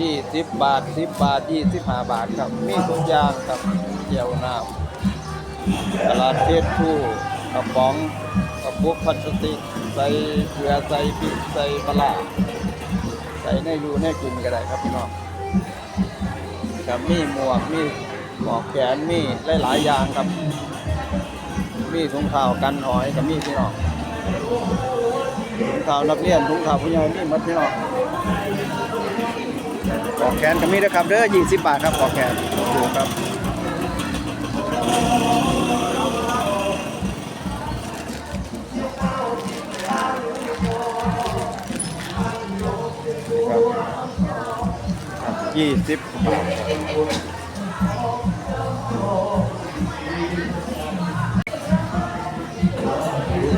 ที่สิบบาทสิบบาทยี่สิบห้าบาทครับ มีทุกอย่างครับเจียวน้ำตลาดเพชรผู้กระป๋องกระปุกพลาสติกใส่เกลือใส่พริกใส่ปลาร้าใส่ในอยู่ในกินก็ได้ครับพี่น้องครับมีหมวกมีหมวกแขนมีหลายๆอย่างครับ มีถุงเท้ากันหอยกับมีพี่น้องถุงเท้านักเรียนถุงเท้าผู้ใหญ่มีหมดพี่น้อง ปอแขนก็มีนะครับเด้อ20บบาทครับปอแขนถูกครับยี่สิบบาท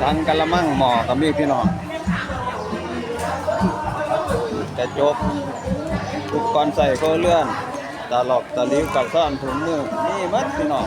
ทังกะละมังหม้อก็มีพี่น้องกระจก อุปกรณ์ใส่ก็เลื่อนตาหลอกตาลิ้วกับซ่อนถุงมือนี่มัดพี่น้อง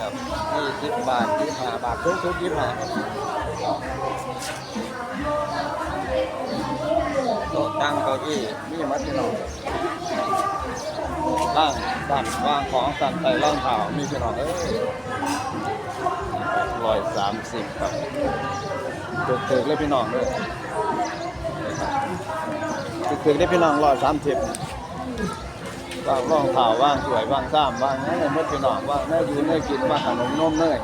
ครับนี่สิบบาทยี่ห้าบาททุกทุกยี่ห้าโต๊ะตั้งเก้าอี้นี่มัดพี่น้องล่างสั่นวางของสั่นใส่ร่างเท้ามีพี่น้องเอ้ยร้อยสามสิบครับจุกเติกเลยพี่น้องเด้อคือได้พี่น้องร้อยสามสิบว่างร่องเผาว่างสวยว่างซ้ำว่างนั่นเลยมดพี่น้องว่างเนื้อยูเนื้อกินว่างขนมนมเนย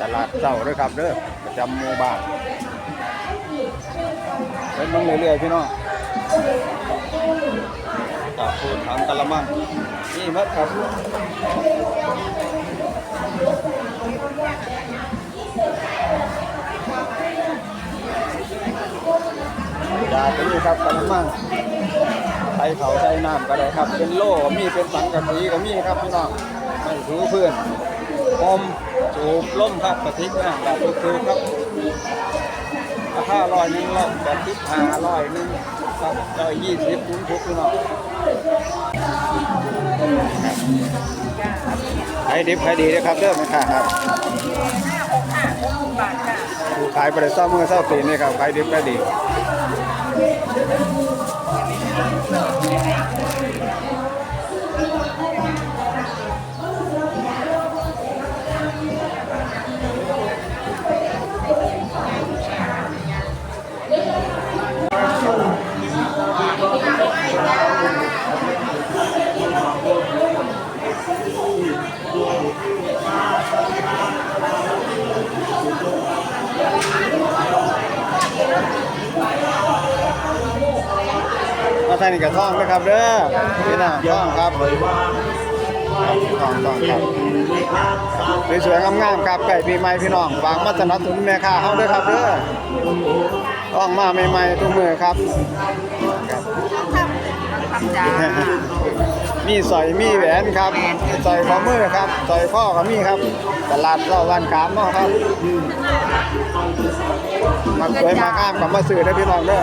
ตลาดเจ้าด้วยครับเด้อประจำหมู่บ้านเป็นมังเรื่อยๆพี่น้องตาพูดถังกะละมังนี่มัดครับ ยาตัวนี้ครับกระมังใส่เขาใส่น้ำก็ได้ครับ เป็นโล่ก็มีเป็นสังกะสีก็มีครับพี่น้องไม่ถูพื้นอมจูบล่มครับกระติกน้ำแบบคือครับราคาร้อยหนึ่งร้อยแปดสิบห้าร้อยหนึ่งครับร้อยยี่สิบทุนทุกพี่น้องขายดิบขายดีนะครับเด้อแม่ค้าครับบาทค่ะขายไปเลยเศร้ามือเศร้าตีนนี่ครับขายดิบขายดี มาางนี้กับท่องนะครับเด้อนี่นะท่องครับท่องท่องครับสวยๆงามๆครับไก่ปีใหม่พี่น้องฝากมาสนับสนุนแม่ค้าเฮาด้วยครับเด้อท่องมาใหม่ๆทุกมือครับครับทำจ้ามีสอยมีแหวนครับสอยข้อมือครับสอยข้อก็มีครับ ตลาดเราวันขามเนาะครับ มาสวยมางามกับมาซื้อได้พี่น้องเด้อ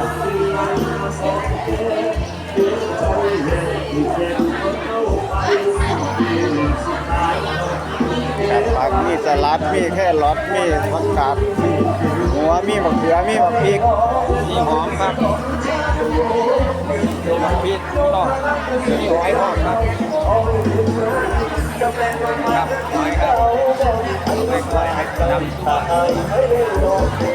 ครับผักมีสลัดมีแค่รอทมีผักกาดหัวมีมะเขือมีมะพริกมีหอมครับมีมะพริกพี่น้อมีหอยทอดครับครับหอยครับไม่ค่อยให้จำตัวลาบ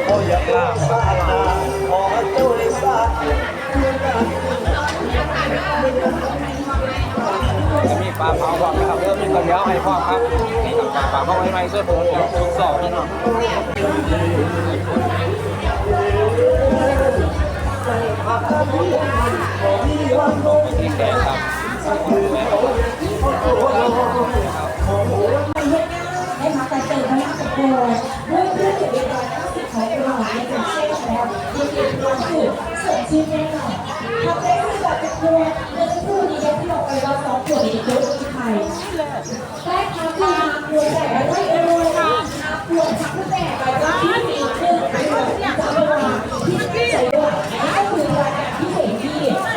มีปลาเผาพร้อมนะครับเริ่มมีกระเทียมให้พร้อมครับนี่กับปลาเผาให้ไหมเสื้อผมชุดสองนี่เนาะที่แขกครับให้มาแต่เติมพลังกับโบเริ่มด้วยจุดเรียบร้อย90ของเราในการเช็คแล้วที่เรียบร้อยคือเสริมชีพแน่นอนทำได้ เอามาที่ที่ใส่ด้วยก็คือรายการพิเศษที่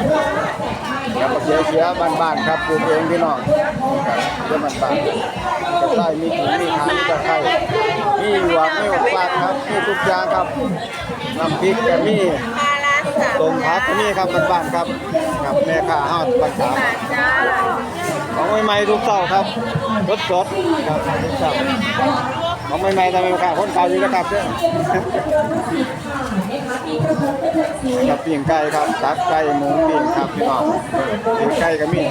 เราแจกให้แล้วก็เจียวสสือบ้านครับปลูกเองพี่น้องเสือบ้านๆจะได้มีถุงมีถังจะไข่มีหยวกมีอุปกรณ์ครับมีทุกอย่างครับน้ำพริกก็มีปลาร้านสามต้มผักก็มีครับบ้านๆครับ ครับแม่ค้าห้าบ้านสามบาทจ้า ของใหม่ๆทุกเช้าครับสดสดครับทุกเช้าของใหม่ๆทำไมค่ะคนขายอยู่นะครับเด้อครับปิ้งไก่ครับตักไก่หมูปิ้งครับพี่น้องปิ้งไก่ก็มี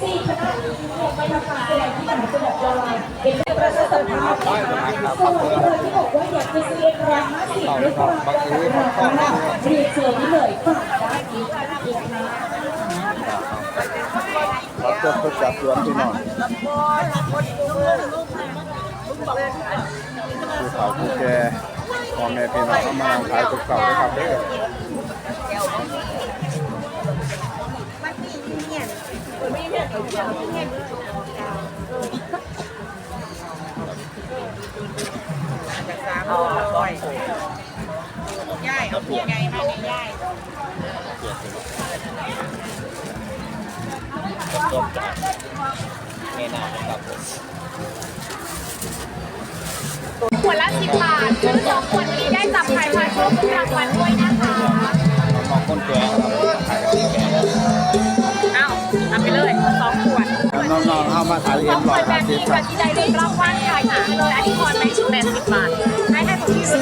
สี่คณะไปทำการแสดงที่มหาจังหวัดระยองเป็นประชาสัมพันธ์นะคะคนที่บอกว่าอยากจะซื้อเอ็นร้อยห้าสิบหรือเปล่าเรียนเชิญที่เลยฝากได้อีกอีกนะ เราจะไปจับสวนพี่น้องผู้เฒ่าผู้แก่พ่อแม่พี่น้องเขามานั่งขายทุกเก่าเลยครับเด้อเอาบ่อยย่ายเอาพวกไงมาในย่าย ต้มจากแม่น้ำครับผมขวดละสิบบาทซื้อสองขวดนี้ได้จับไข่พาโชคทุกรางวัลด้วยนะคะน้องคนแก่ครับขายกับพี่แก่อ้าวเอาไปเลยสองขวดแล้วน้องๆเข้ามาขายสเอ็องนขร้อวยดแบห้าบสินี้บคค่ะรับที่ได้รุ่นรางวัลค่ะหยิบไปเลยอันนี้ทอนไปแปดสิบบาทให้ให้ผมที่รุ่น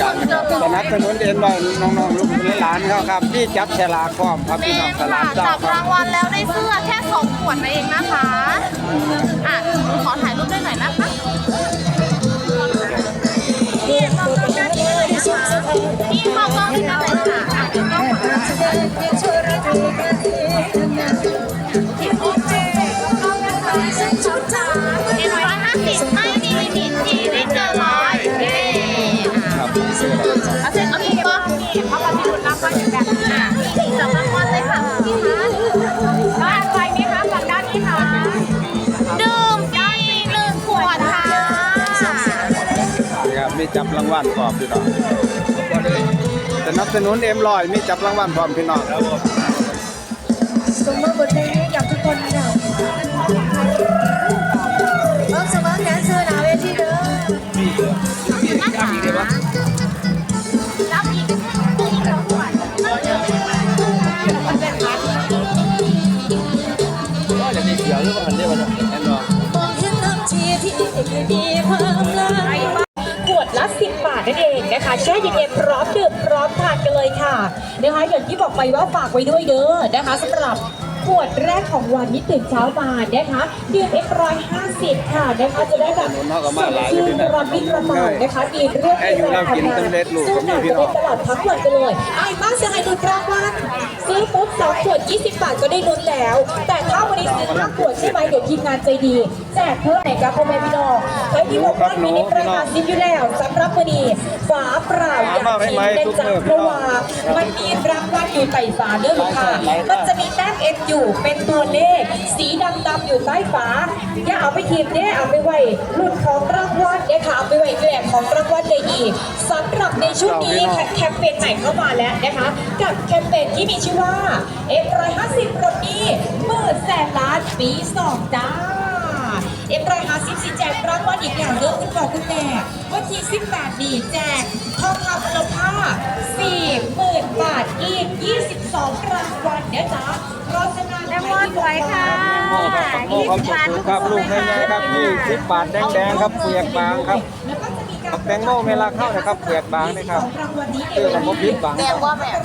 กันนะครับสนับสนุนเอ็นร้อยน้องๆลูกหลานเขาครับที่จับฉลากพร้อมครับพี่น้องนตลากจับรางวัลแล้วได้เสื้อแค่สองขวดนั่นเองนะคะอะขอถ่าย มีจับรางวัลพร้อมพี่น้องสนับสนุนเอ็มลอยมีจับรางวัลพร้อมพี่น้องครับผม นั่นเองนะคะแช่เย็นๆพร้อมดื่มพร้อมทานกันเลยค่ะนะคะอย่างที่บอกไปว่าฝากไว้ด้วยเด้อนะคะสำหรับขวดแรกของวันนี้ตื่นเช้ามานะคะดื่มเอ็ร้อยห้าสิบค่ะนะคะจะได้แบบสดชื่นกระปรี้กระเป๋านะคะดีเรื่องแค่อยู่เรากินสำเร็จรูปก็มีพี่น้องตลอดทั้งวันกันเลยไอ้มาเสียหายลุ้นรางวัลซื้อปุ๊ บสองขวด 20 บาทก็ได้ลุ้นแล้ว แต่ถ้าวันนี้ซื้อห้าขวดใช่ไหมเดี๋ยวทีมงานใจดี แจกเพิ่มไหนกับพ่อแม่พี่น้องใครที่บอกว่ามีนิดราคาซิปอยู่แล้วสำหรับวันนี้ฝาเปล่าอย่างที่เป็นจากเพราะว่ามันมีรางวัลอยู่ใต้ฝาเด้อค่ะมันจะมีแต้มเอ็นอยู่เป็นตัวเลข สีดำๆอยู่ใต้ฝาอย่าเอาไปทีมเนี่ยเอาไปไว้รุ่นของร ของรางวัลได้อีกสำหรับในช่วงนี้ค่ะแคมเปญใหม่เข้ามาแล้วนะคะ กับแคมเปญที่มีชื่อว่า F150 รถนี้หมื่นแสนล้านปีสองจ้า F150 สิแจกรางวัลอีกอย่างเยอะคุณพ่อคุณแม่วันที่18นี่แจกทองคำมูลค่า40,000บาทอีก22รางวัลเนี่ยจ้าเพราะฉะนั้นแม่มดสวยค่ะโอ้ครับโอ้ครับขอบคุณครับลูกแม่ๆครับนี่สิบบาทแดงๆครับเปลือกบางครับ แล้วก็จะมีการกับแตงโมเวลาเข้านะครับเปลือกบางนะครับรางวัลนี้เสื้อกับมพิษบางแม่ว่าแบบ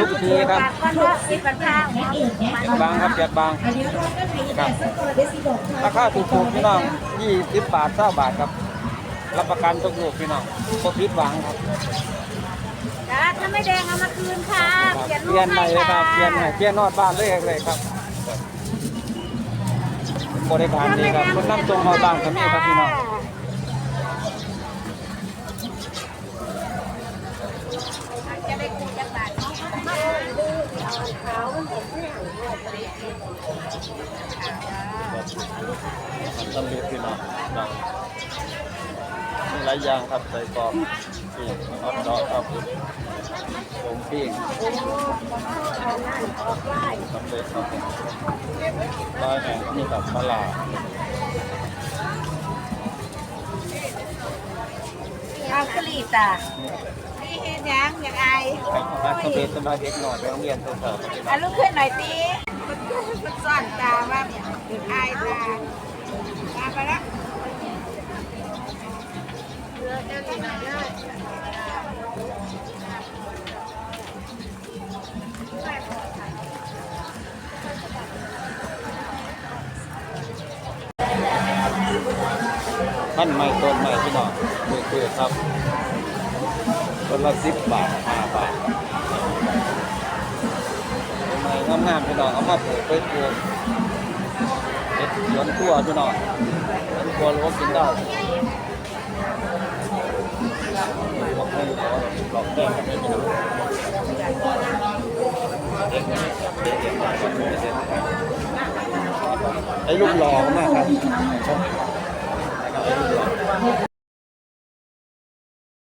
ลูกทีครับวันละสิบวันข้างเปลือกบางครับเปลือกบางอันนี้เราได้ไปแต่สักก่อนได้สิบอกค่ะราคาถูกๆพี่น้องยี่สิบบาทเท่าบาทครับรับประกันทุกลูกพี่น้องบ่ผิดหวังครับจ้าถ้าไม่แดงเอามาคืนค่ะเปลี่ยนเปรูลี่ยปนใหม่ให้เลยคค่ะรับเปลี่ยนใหม่เปลี่ยนนอดบ้านเลยเลยครับบริการดีครับคนนำตรงมาบ้านก็มีครับพี่น้อง มันต้องรีบพี่น้องครับมีหลายอย่างครับใส่กรอบปีกออดดอกครับผมปีกสำเร็จครับร้อยแห่งนี่กับปลาร้าข้าวกะหรี่จ้ะนี่เห็นยังยังไงไก่ทอดสำเร็จสมาเด็กหน่อยไปโรงเรียนเถอะครับอะลุกขึ้นหน่อยตี มันซ่อนตาว่าเป็นอายตาตาไปล้วท่านไม่ต้นไม่พี่น้องคือคือครับต้นละสิบบาท งามๆพี่น้องเอามาปลูกไปปลูกเห็ดสวนทั่วพี่น้องสวนทั่วรู้ว่ากินได้บอกให้ขอหลอกแป้งกันไม่พี่น้องไอ้ลูกหล่อมากครับ